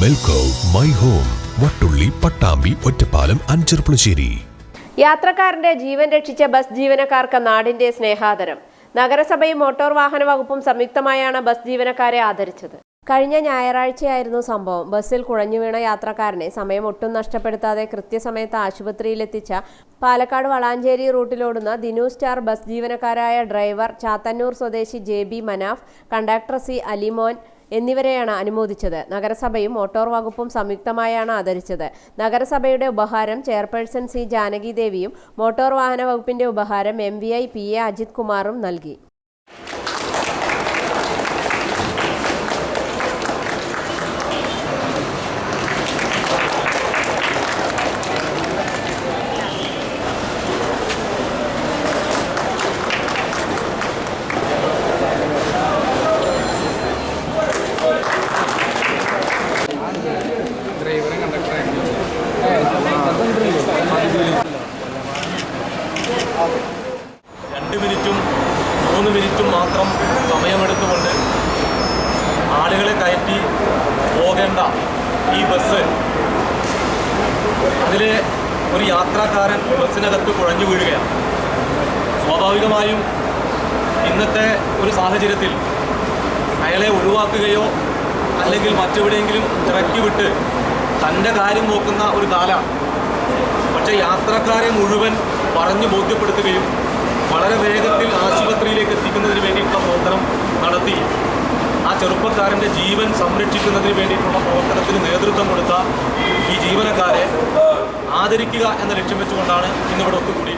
മെൽക്കോ my home Vattulli Pattambi Ottapalam അഞ്ചർപ്പുളശ്ശേരി യാത്രക്കാരന്റെ ജീവൻ രക്ഷിച്ച ബസ് ജീവനക്കാർക്ക് നാടിന്റെ സ്നേഹാദരം. നഗരസഭയും മോട്ടോർ വാഹന വകുപ്പും സംയുക്തമായാണ് ബസ് ജീവനക്കാരെ ആദരിച്ചത്. കഴിഞ്ഞ ഞായറാഴ്ചയായിരുന്നു സംഭവം. ബസ്സിൽ കുഴഞ്ഞു വീണ യാത്രക്കാരനെ സമയം ഒട്ടും നഷ്ടപ്പെടുത്താതെ കൃത്യസമയത്ത് ആശുപത്രിയിലെത്തിച്ച പാലക്കാട് വളാഞ്ചേരി റൂട്ടിലോടുന്ന ദിനു സ്റ്റാർ ബസ് ജീവനക്കാരായ ഡ്രൈവർ ചാത്തന്നൂർ സ്വദേശി J B Manaf conductor C Alimon എന്നിവരെയാണ് അനുമോദിച്ചത്. നഗരസഭയും മോട്ടോർ വകുപ്പും സംയുക്തമായാണ് ആദരിച്ചത്. നഗരസഭയുടെ ഉപഹാരം ചെയർപേഴ്സൺ സി ജാനകി ദേവിയും മോട്ടോർ വാഹന വകുപ്പിന്റെ ഉപഹാരം M V I P A Ajith കുമാറും നൽകി. മൂന്ന് മിനിറ്റും മാത്രം സമയമെടുത്തുകൊണ്ട് ആളുകളെ കയറ്റി പോകേണ്ട ഈ ബസ്. അതിലെ ഒരു യാത്രക്കാരൻ ബസ്സിനകത്ത് കുഴഞ്ഞു വീഴുകയാണ്. സ്വാഭാവികമായും ഇന്നത്തെ ഒരു സാഹചര്യത്തിൽ അയാളെ ഒഴിവാക്കുകയോ അല്ലെങ്കിൽ മറ്റെവിടെയെങ്കിലും ഇറക്കി വിട്ട് തന്റെ കാര്യം നോക്കുന്ന ഒരു കാലാണ് പക്ഷേ യാത്രക്കാരെ മുഴുവൻ പറഞ്ഞു ബോധ്യപ്പെടുത്തുകയും വളരെ വേഗത്തിൽ ചെറുപ്പക്കാരന്റെ ജീവൻ സംരക്ഷിക്കുന്നതിന് വേണ്ടിയിട്ടുള്ള പ്രവർത്തനത്തിന് നേതൃത്വം കൊടുത്ത ഈ ജീവനക്കാരെ ആദരിക്കുക എന്ന ലക്ഷ്യം വെച്ചുകൊണ്ടാണ് ഇന്നിവിടെ ഒത്തുകൂടിയിട്ടുള്ളത്